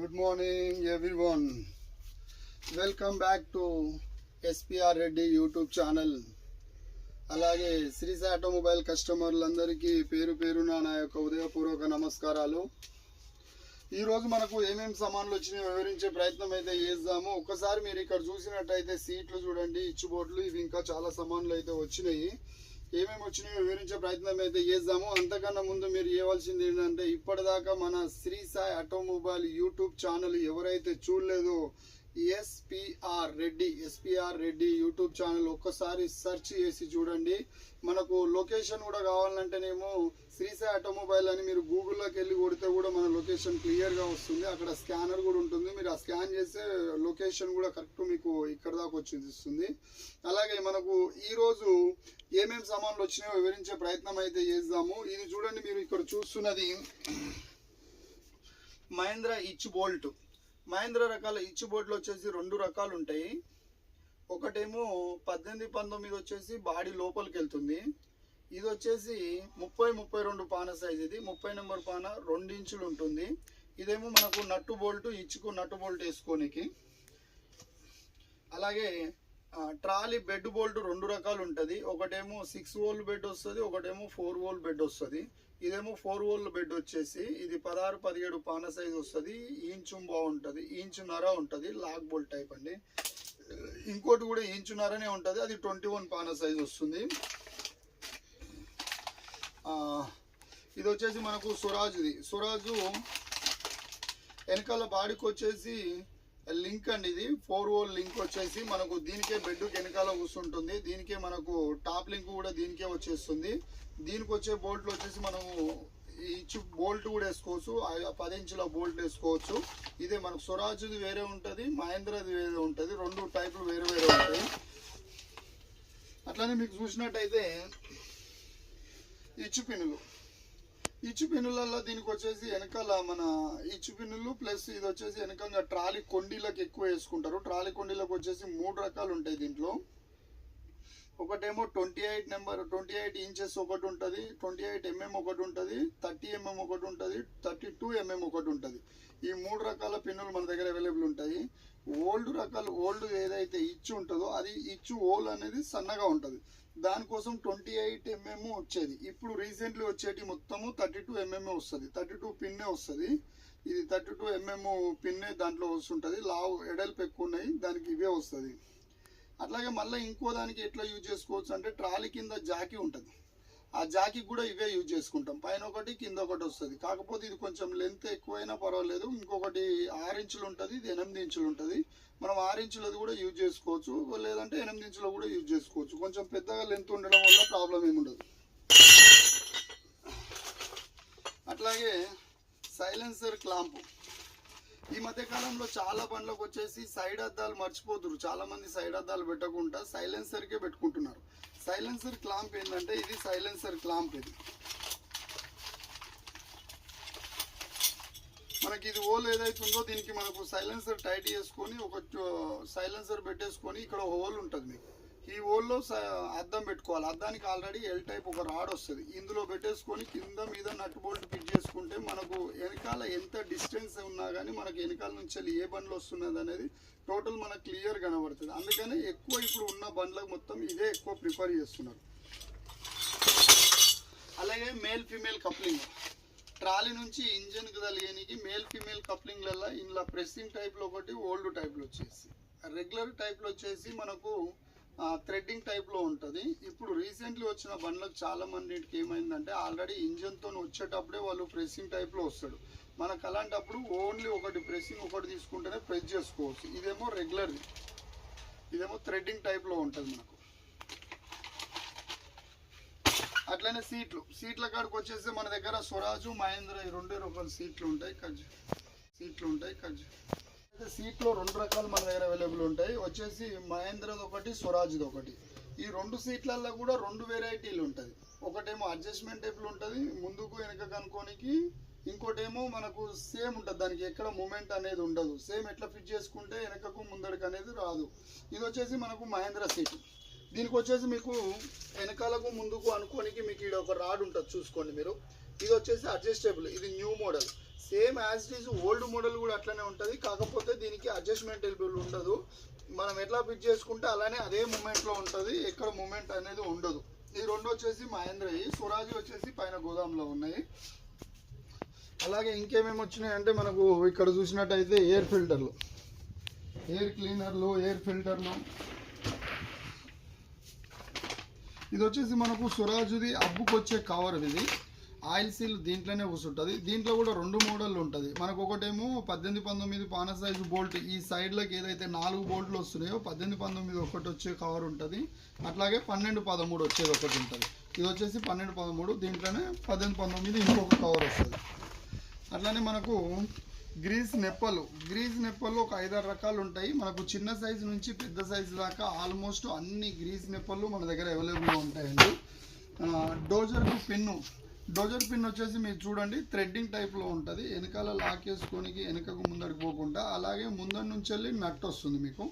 Good morning everyone welcome back to SPR Reddy YouTube channel అలాగే శ్రీస్ automobile కస్టమర్లందరికీ పేరు పేరున నా యొక్క ఉదయపూర్వక నమస్కారాలు. ఈరోజు మనకు ఏమేమి సామాన్లు వచ్చినాయో వివరించే ప్రయత్నం అయితే చేద్దాము. ఒకసారి మీరు ఇక్కడ చూసినట్టయితే సీట్లు చూడండి ఇచ్చుబోట్లు ఇవి ఇంకా చాలా సామాన్లు అయితే వచ్చినాయి. ఏమేమి వచ్చినాయో వివరించే ప్రయత్నం అయితే చేద్దాము. అంతకన్నా ముందు మీరు చేయవలసింది ఏంటంటే ఇప్పటిదాకా మన Sri Sai automobile YouTube channel ఎవరైతే చూడలేదో SPR Reddy SPR Reddy YouTube channel ఒక్కసారి సెర్చ్ చేసి చూడండి. మనకు లొకేషన్ కూడా కావాలంటేనేమో శ్రీశై ఆటోమొబైల్ అని మీరు గూగుల్లోకి వెళ్ళి కొడితే కూడా మన లొకేషన్ క్లియర్గా వస్తుంది. అక్కడ స్కానర్ కూడా ఉంటుంది. మీరు ఆ స్కాన్ చేస్తే లొకేషన్ కూడా కరెక్ట్ మీకు ఇక్కడ దాకా వచ్చిస్తుంది అలాగే మనకు ఈరోజు ఏమేమి సామాన్లు వచ్చినాయో వివరించే ప్రయత్నం అయితే చేద్దాము. ఇది చూడండి మీరు ఇక్కడ చూస్తున్నది మహేంద్ర ఇచ్ బోల్ట్ మహేంద్ర రకాల ఇచ్చు బోర్డులు వచ్చేసి రెండు రకాలు ఉంటాయి. ఒకటేమో పద్దెనిమిది పంతొమ్మిది వచ్చేసి బాడీ లోపలికి వెళ్తుంది. ఇది వచ్చేసి ముప్పై ముప్పై రెండు పాన సైజ్ ఇది. ముప్పై నెంబర్ పాన రెండు ఇంచులు ఉంటుంది. ఇదేమో మనకు నట్టు బోల్ట్ ఇచ్చుకు నట్టు బోల్ట్ వేసుకోనికి. అలాగే ట్రాలీ బెడ్ బోల్ట్ రెండు రకాలు ఉంటుంది. ఒకటేమో సిక్స్ వోల్ బెడ్ వస్తుంది. ఒకటేమో ఫోర్ వోల్ బెడ్ వస్తుంది. ఇదేమో ఫోర్ ఓల్ బెడ్ వచ్చేసి ఇది పదహారు పదిహేడు పాన సైజ్ వస్తుంది ఇంచు బాగుంటుంది ఇంచున్నర ఉంటుంది లాక్ బోల్ట్ టైప్ అండి. ఇంకోటి కూడా ఇంచున్నరనే ఉంటుంది అది ట్వంటీ వన్ పాన సైజ్ వస్తుంది. ఇది వచ్చేసి మనకు సురాజుది. సురాజు వెనకాల బాడీకి వచ్చేసి లింక్ అండి ఇది. ఫోర్ ఓల్ లింక్ వచ్చేసి మనకు దీనికే బెడ్ వెనకాల కూర్చుంటుంది దీనికే మనకు టాప్ లింక్ కూడా దీనికే వచ్చేస్తుంది. దీనికి వచ్చే బోల్ట్లు వచ్చేసి మనము ఇచ్చి బోల్ట్ కూడా వేసుకోవచ్చు. పది ఇంచుల బోల్ట్ వేసుకోవచ్చు. ఇదే మనకు స్వరాజ్ది వేరే ఉంటుంది మహేంద్రది వేరే ఉంటుంది. రెండు టైపులు వేరే వేరే ఉంటాయి. అట్లానే మీకు చూసినట్టయితే ఇచ్చు పిన్నులు. ఇచ్చు పిన్నులలో దీనికి వచ్చేసి వెనకాల మన ఇచ్చు పిన్నులు ప్లస్ ఇది వచ్చేసి వెనకాల ట్రాలీ కొండీలకు ఎక్కువ వేసుకుంటారు. ట్రాలీ కొండీలకు వచ్చేసి మూడు రకాలు ఉంటాయి దీంట్లో. ఒకటేమో twenty eight number twenty eight inches ఒకటి ఉంటుంది ట్వంటీ ఎయిట్ ఎంఎం ఒకటి ఉంటుంది థర్టీ ఎంఎం ఒకటి ఉంటుంది థర్టీ టూ ఎంఎం ఒకటి ఉంటుంది. ఈ మూడు రకాల పిన్నులు మన దగ్గర అవైలబుల్ ఉంటాయి. ఓల్డ్ రకాలు ఓల్డ్ ఏదైతే ఇచ్చు ఉంటుందో అది ఇచ్చు ఓల్ అనేది సన్నగా ఉంటుంది. దానికోసం ట్వంటీ ఎయిట్ ఎంఎం వచ్చేది. ఇప్పుడు రీసెంట్లీ వచ్చేటి మొత్తము థర్టీ టూ ఎంఎం వస్తుంది. థర్టీ టూ పిన్నే వస్తుంది. ఇది థర్టీ టూ ఎంఎం పిన్నే దాంట్లో వస్తుంటుంది. లావు ఎడల్పు ఎక్కువ ఉన్నాయి. దానికి ఇవే వస్తుంది. అట్లాగే మళ్ళీ ఇంకో దానికి ఎట్లా యూజ్ చేసుకోవచ్చు అంటే ట్రాలీ కింద జాకీ ఉంటుంది. ఆ జాకీ కూడా ఇవే యూజ్ చేసుకుంటాం. పైన ఒకటి కింద ఒకటి వస్తుంది. కాకపోతే ఇది కొంచెం లెంత్ ఎక్కువైనా పర్వాలేదు. ఇంకొకటి ఆరు ఇంచులు ఉంటుంది ఇది ఎనిమిది ఇంచులు ఉంటుంది. మనం ఆరు ఇంచులది కూడా యూజ్ చేసుకోవచ్చు. లేదంటే ఎనిమిది ఇంచులు కూడా యూజ్ చేసుకోవచ్చు. కొంచెం పెద్దగా లెంత్ ఉండడం వల్ల ప్రాబ్లం ఏమి ఉండదు. అట్లాగే సైలెన్సర్ క్లాంపు. ఈ మధ్య కాలంలో చాలా బండ్లకు వచ్చేసి సైడ్ అద్దాలు మర్చిపోతురు చాలా మంది సైడ్ అద్దాలు పెట్టకుండా సైలెన్సర్కే పెట్టుకుంటున్నారు. సైలెన్సర్ క్లాంప్ ఏంటంటే ఇది సైలెన్సర్ క్లాంప్ ఇది. మనకి ఇది హోల్ ఏదైతే ఉందో దీనికి మనకు సైలెన్సర్ టైట్ చేసుకొని ఒక సైలెన్సర్ పెట్టేసుకొని ఇక్కడ హోల్ ఉంటుంది మీకు. ఈ హోల్లో అద్దం పెట్టుకోవాలి. అద్దానికి ఆల్రెడీ ఎల్ టైప్ ఒక రాడ్ వస్తుంది. ఇందులో పెట్టేసుకొని కింద మీద నట్ బోల్ట్ ఫిట్ చేసుకుంటే మనకు వెనకాల ఎంత డిస్టెన్స్ ఉన్నా కానీ మనకు వెనకాల నుంచి వెళ్ళి ఏ బండ్లు వస్తున్నది అనేది టోటల్ మనకు క్లియర్ కనబడుతుంది. అందుకనే ఎక్కువ ఇప్పుడు ఉన్న బండ్లకు మొత్తం ఇదే ఎక్కువ ప్రిఫర్ చేస్తున్నారు. అలాగే మేల్ ఫీమేల్ కప్లింగ్. ట్రాలీ నుంచి ఇంజన్ కలిగేనికి మేల్ ఫీమేల్ కప్లింగ్లలో ఇందులో ప్రెస్సింగ్ టైప్లో ఒకటి ఓల్డ్ టైప్లో వచ్చేసి. రెగ్యులర్ టైప్లో వచ్చేసి మనకు థ్రెడ్డింగ్ టైప్లో ఉంటుంది. ఇప్పుడు రీసెంట్లీ వచ్చిన బండ్లకు చాలా మందికి ఏమైందంటే ఆల్రెడీ ఇంజన్తో వచ్చేటప్పుడే వాళ్ళు ప్రెస్సింగ్ టైప్లో వస్తాడు మనకు అలాంటప్పుడు ఓన్లీ ఒకటి ప్రెస్సింగ్ ఒకటి తీసుకుంటేనే ప్రెస్ చేసుకోవచ్చు. ఇదేమో రెగ్యులర్ది ఇదేమో థ్రెడ్డింగ్ టైప్లో ఉంటుంది మనకు. అట్లనే సీట్లు. సీట్ల కాడికి వచ్చేసి మన దగ్గర స్వరాజు మహేంద్ర ఈ రెండే రకాల సీట్లు ఉంటాయి కజ్ సీట్లు ఉంటాయి కజ్ సీట్లో రెండు రకాలు మన దగ్గర అవైలబుల్ ఉంటాయి. వచ్చేసి మహేంద్రది ఒకటి స్వరాజ్ది ఒకటి. ఈ రెండు సీట్లలో కూడా రెండు వెరైటీలు ఉంటుంది ఒకటేమో అడ్జస్ట్మెంట్ టైప్లు ఉంటుంది. ముందుకు వెనక కనుక్కోనికి ఇంకోటేమో మనకు సేమ్ ఉంటుంది. దానికి ఎక్కడ మూమెంట్ అనేది ఉండదు. సేమ్ ఎట్లా ఫిట్ చేసుకుంటే వెనకకు ముందడికి అనేది రాదు. ఇది వచ్చేసి మనకు మహేంద్ర సీట్. దీనికి వచ్చేసి మీకు వెనకాలకు ముందుకు అనుకోనికి మీకు ఇక్కడ ఒక రాడ్ ఉంటుంది. చూసుకోండి మీరు. ఇది వచ్చేసి అడ్జస్టబుల్. ఇది new model. Same as it is old model కూడా అట్లనే ఉంటుంది. కాకపోతే దీనికి అడ్జస్ట్మెంట్ ఎలిబుల్ ఉండదు. మనం ఎట్లా ఫిట్ చేసుకుంటే అలానే అదే మూమెంట్లో ఉంటుంది. ఎక్కడ మూమెంట్ అనేది ఉండదు. ఈ రెండు వచ్చేసి మహేంద్రయి స్వరాజ్ వచ్చేసి పైన గోదాంలో ఉన్నాయి. అలాగే ఇంకేమేమి వచ్చినాయి అంటే మనకు ఇక్కడ చూసినట్టయితే ఎయిర్ ఫిల్టర్లు ఎయిర్ క్లీనర్లు ఎయిర్ ఫిల్టర్లు ఇది వచ్చేసి మనకు స్వరాజుది అబ్బుకొచ్చే కవర్ ఇది. ఆయిల్ సీల్ దీంట్లోనే కూర్చుంటుంది. దీంట్లో కూడా రెండు మోడల్ ఉంటుంది. మనకు ఒకటేమో పద్దెనిమిది పంతొమ్మిది పాన సైజు బోల్ట్. ఈ సైడ్లోకి ఏదైతే నాలుగు బోల్ట్లు వస్తున్నాయో పద్దెనిమిది పంతొమ్మిది ఒకటి వచ్చే కవర్ ఉంటుంది. అట్లాగే పన్నెండు పదమూడు వచ్చేది ఒకటి ఉంటుంది. ఇది వచ్చేసి పన్నెండు పదమూడు దీంట్లోనే పద్దెనిమిది పంతొమ్మిది ఇంకొక కవర్ వస్తుంది. అట్లానే మనకు గ్రీస్ నెప్పలు. గ్రీస్ నెప్పలు ఒక ఐదారు రకాలు ఉంటాయి. మనకు చిన్న సైజు నుంచి పెద్ద సైజు దాకా ఆల్మోస్ట్ అన్ని గ్రీస్ నెప్పలు మన దగ్గర అవైలబుల్గా ఉంటాయండి. డోజర్కు పెన్ను. డోజర్ పిన్ వచ్చేసి మీరు చూడండి థ్రెడ్డింగ్ టైప్లో ఉంటుంది. వెనకాల లాక్ వేసుకోనికి వెనకకు ముందడికి పోకుండా అలాగే ముందర నుంచి వెళ్ళి నట్ వస్తుంది మీకు.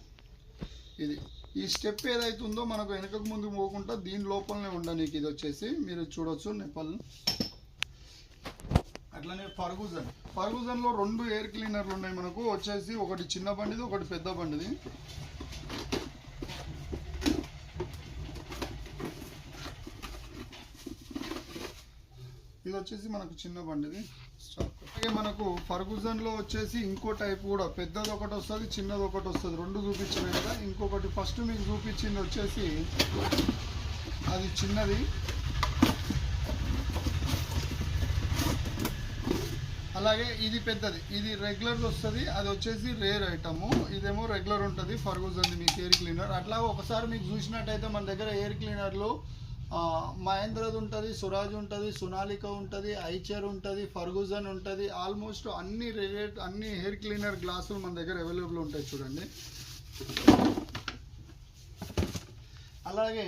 ఇది. ఈ స్టెప్ ఏదైతే ఉందో మనకు వెనకకు ముందుకు పోకుండా దీని లోపలనే ఉండనీకి ఇది వచ్చేసి. మీరు చూడొచ్చు నెప్పల్ అట్లనే ఫర్గూజన్ ఫర్గూజన్లో రెండు ఎయిర్ క్లీనర్లు ఉన్నాయి మనకు. వచ్చేసి ఒకటి చిన్న బండిది ఒకటి పెద్ద బండిది. వచ్చేసి మనకు చిన్న బండిది. స్టాక్ అలాగే మనకు ఫర్గుజన్లో వచ్చేసి ఇంకో టైప్ కూడా. పెద్దది ఒకటి వస్తుంది చిన్నది ఒకటి వస్తుంది. రెండు చూపించలేదు కదా. ఇంకొకటి ఫస్ట్ మీకు చూపించింది వచ్చేసి అది చిన్నది. అలాగే ఇది పెద్దది. ఇది రెగ్యులర్ వస్తుంది. అది వచ్చేసి రేర్ ఐటమ్ ఇదేమో రెగ్యులర్ ఉంటుంది. ఫర్గూజన్ మీకు ఎయిర్ క్లీనర్ అట్లా ఒకసారి మీకు చూసినట్టయితే మన దగ్గర ఎయిర్ క్లీనర్లు మహేంద్రది ఉంటుంది సురాజ్ ఉంటుంది సునాలిక ఉంటుంది ఐచర్ ఉంటుంది ఫర్గూజన్ ఉంటుంది ఆల్మోస్ట్ అన్ని రిలేట్ అన్ని హెయిర్ క్లీనర్ గ్లాసులు మన దగ్గర అవైలబుల్ ఉంటాయి చూడండి. అలాగే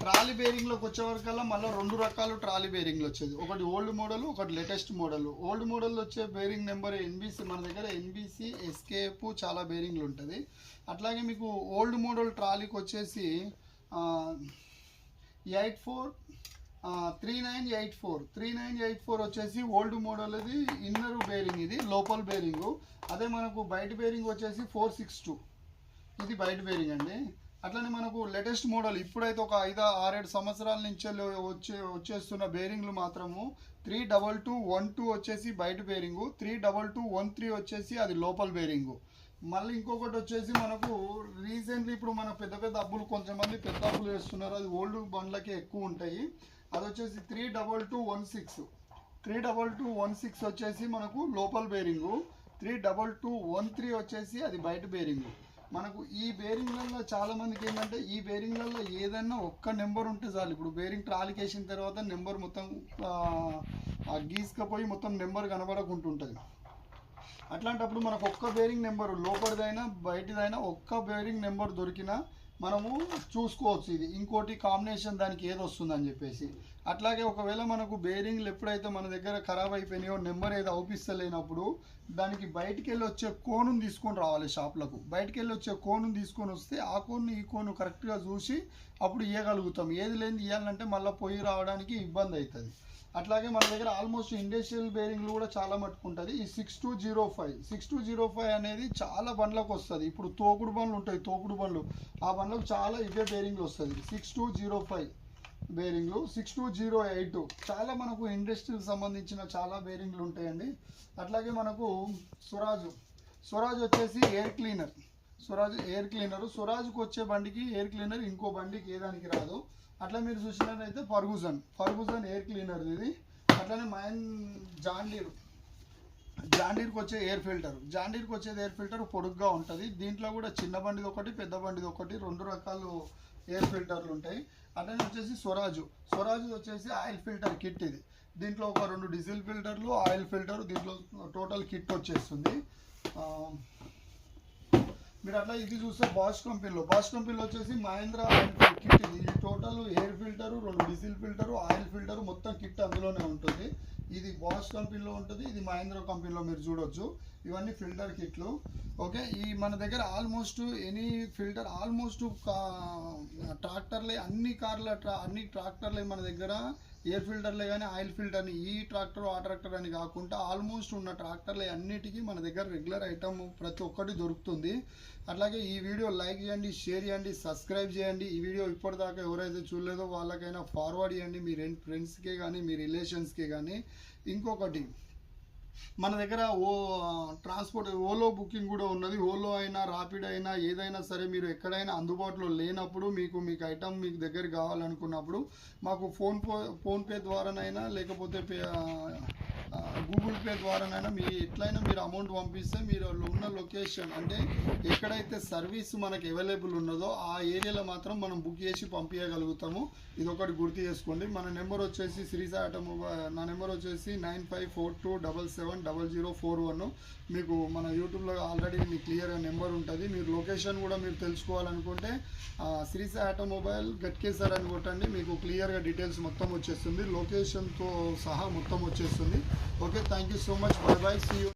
ట్రాలీ బేరింగ్లోకి వచ్చే వరకల్లా మళ్ళీ రెండు రకాలు ట్రాలీ బేరింగ్లు వచ్చేది. ఒకటి ఓల్డ్ మోడల్ ఒకటి లేటెస్ట్ మోడల్. ఓల్డ్ మోడల్ వచ్చే బేరింగ్ నెంబర్ ఎన్బీసీ మన దగ్గర ఎన్బీసీ ఎస్కేఎఫ్ చాలా బేరింగ్లు ఉంటుంది. అట్లాగే మీకు ఓల్డ్ మోడల్ ట్రాలీకి వచ్చేసి eight four three nine eight four. Three nine eight four వచ్చేసి ఓల్డ్ మోడల్ ఇది ఇన్నర్ బేరింగ్ ఇది లోపల్ బేరింగ్. అదే మనకు బయట బేరింగ్ వచ్చేసి ఫోర్ సిక్స్ టూ. ఇది బయట బేరింగ్ అండి. అట్లనే మనకు లేటెస్ట్ మోడల్ ఇప్పుడైతే ఒక ఐదు ఆరేడు సంవత్సరాల నుంచి వచ్చే వచ్చేస్తున్న బేరింగ్లు మాత్రము three double two one two వచ్చేసి బయట bearing three double two one three వచ్చేసి అది లోపల బేరింగు. మళ్ళీ ఇంకొకటి వచ్చేసి మనకు రీసెంట్లీ ఇప్పుడు మన పెద్ద పెద్ద అబ్బులు కొంతమంది పెద్ద అబ్బులు వేస్తున్నారు. అది ఓల్డ్ బండ్లకే ఎక్కువ ఉంటాయి. అది వచ్చేసి three double two one six three double two one six వచ్చేసి మనకు లోపల్ bearing three double two one three వచ్చేసి అది బయట బేరింగు మనకు ఈ బేరింగ్లలో చాలా మందికి ఏంటంటే ఈ బేరింగ్లలో ఏదైనా ఒక్క నెంబర్ ఉంటే చాలు. ఇప్పుడు బేరింగ్ ట్రాలీకి వేసిన తర్వాత నెంబర్ మొత్తం గీసుకపోయి మొత్తం నెంబర్ కనబడకుంటుంటుంది. అట్లాంటప్పుడు మనకు ఒక్క బేరింగ్ నెంబర్ లోపలిదైనా బయటిదైనా ఒక్క బేరింగ్ నెంబర్ దొరికినా మనము చూసుకోవచ్చు ఇది. ఇంకోటి కాంబినేషన్ దానికి ఏది వస్తుందని చెప్పేసి. అట్లాగే ఒకవేళ మనకు బేరింగ్లు ఎప్పుడైతే మన దగ్గర ఖరాబ్ అయిపోయినాయో నెంబర్ ఏదో అవుపిస్తలేనప్పుడు దానికి బయటికి వెళ్ళి వచ్చే కోనుని తీసుకొని రావాలి షాప్లకు. బయటికి వెళ్ళి వచ్చే కోనుని తీసుకొని వస్తే ఆ కోను ఈ కోను కరెక్ట్గా చూసి అప్పుడు ఇవ్వగలుగుతాం ఏది లేని ఇవ్వాలంటే మళ్ళీ పొయ్యి రావడానికి ఇబ్బంది అవుతుంది. అట్లాగే మన దగ్గర ఆల్మోస్ట్ ఇండస్ట్రియల్ బేరింగ్లు కూడా చాలా మట్టుకుంటుంది ఈ six two zero five six two zero five అనేది చాలా బండ్లకు వస్తుంది. ఇప్పుడు తోకుడు బండ్లు ఉంటాయి తోకుడు బండ్లు. ఆ బండ్లకు చాలా ఇవే బేరింగ్లు వస్తుంది. సిక్స్ టూ జీరో ఫైవ్ బేరింగ్లు సిక్స్ టూ జీరో ఎయిట్ చాలా మనకు ఇండస్ట్రీకి సంబంధించిన చాలా బేరింగ్లు ఉంటాయండి. అట్లాగే మనకు స్వరాజు. స్వరాజ్ వచ్చేసి air cleaner Swaraj air cleaner స్వరాజ్కి వచ్చే బండికి ఎయిర్ క్లీనర్ ఇంకో బండికి ఏ దానికి రాదు. అట్లా మీరు చూసినట్టయితే ఫర్గూజన్ ఫర్గూజన్ ఎయిర్ క్లీనర్ ఇది. అట్లనే మైన్ జాండీర్. జాండీర్కి వచ్చే ఎయిర్ ఫిల్టర్. జాండీర్కి వచ్చేది ఎయిర్ ఫిల్టర్ పొడుగ్గా ఉంటుంది. దీంట్లో కూడా చిన్న బండిది ఒకటి పెద్ద బండిది ఒకటి రెండు రకాలు ఎయిర్ ఫిల్టర్లు ఉంటాయి. అట్లనే వచ్చేసి స్వరాజు. స్వరాజు వచ్చేసి ఆయిల్ ఫిల్టర్ కిట్ ఇది. దీంట్లో ఒక రెండు డీజిల్ ఫిల్టర్లు ఆయిల్ ఫిల్టర్ దీంట్లో టోటల్ కిట్ వచ్చేస్తుంది. మీరు అట్లా ఇది చూస్తే బాష్ కంపెనీలో. బాష్ కంపెనీలో వచ్చేసి మహేంద్ర ఆయిల్ కిట్ ఇది టోటల్ ఎయిర్ ఫిల్టర్ రెండు డీజిల్ ఫిల్టర్ ఆయిల్ ఫిల్టర్ మొత్తం కిట్ అందులోనే ఉంటుంది. ఇది బాష్ కంపెనీలో ఉంటుంది ఇది మహేంద్ర కంపెనీలో మీరు చూడొచ్చు. ఇవన్నీ ఫిల్టర్ కిట్లు. ఓకే ఈ మన దగ్గర ఆల్మోస్ట్ ఎనీ ఫిల్టర్ ఆల్మోస్ట్ ట్రాక్టర్లే అన్ని కార్ల ట్రా అన్ని ట్రాక్టర్లే మన దగ్గర ఎయిర్ ఫిల్టర్లే కానీ ఆయిల్ ఫిల్టర్ని ఈ ట్రాక్టర్ ఆ ట్రాక్టర్ అని కాకుండా ఆల్మోస్ట్ ఉన్న ట్రాక్టర్లు అన్నిటికీ మన దగ్గర రెగ్యులర్ ఐటమ్ ప్రతి ఒక్కటి దొరుకుతుంది. అట్లాగే ఈ వీడియో లైక్ చేయండి షేర్ చేయండి సబ్స్క్రైబ్ చేయండి. ఈ వీడియో ఇప్పటిదాకా ఎవరైతే చూడలేదో వాళ్ళకైనా ఫార్వర్డ్ చేయండి. మీ ఫ్రెండ్స్కే కానీ మీ రిలేషన్స్కే కానీ ఇంకొకటి మన దగ్గర ఓ ట్రాన్స్పోర్ట్ ఓలో బుకింగ్ కూడా ఉన్నది. ఓలో అయినా రాపిడ్ అయినా ఏదైనా సరే మీరు ఎక్కడైనా అందుబాటులో లేనప్పుడు మీకు మీకు ఐటమ్ మీకు దగ్గర కావాలనుకున్నప్పుడు మాకు ఫోన్ ఫోన్పే ద్వారానైనా లేకపోతే పే గూగుల్ పే ద్వారానైనా మీ ఎట్లయినా మీరు అమౌంట్ పంపిస్తే మీరు ఉన్న లొకేషన్ అంటే ఎక్కడైతే సర్వీస్ మనకు అవైలబుల్ ఉన్నదో ఆ ఏరియాలో మాత్రం మనం బుక్ చేసి పంపించగలుగుతాము ఇది ఒకటి గుర్తు చేసుకోండి. మన నెంబర్ వచ్చేసి శ్రీసా ఆటోమొబైల్ నా నెంబర్ వచ్చేసి nine five four two double seven double zero four one మీకు మన యూట్యూబ్లో ఆల్రెడీ మీకు క్లియర్గా నెంబర్ ఉంటుంది. మీరు లొకేషన్ కూడా మీరు తెలుసుకోవాలనుకుంటే శ్రీసా ఆటోమొబైల్ గట్కేసర్ అని కొట్టండి. మీకు క్లియర్గా డీటెయిల్స్ మొత్తం వచ్చేస్తుంది. లొకేషన్తో సహా మొత్తం వచ్చేస్తుంది. Okay, thank you so much. Bye bye. See you.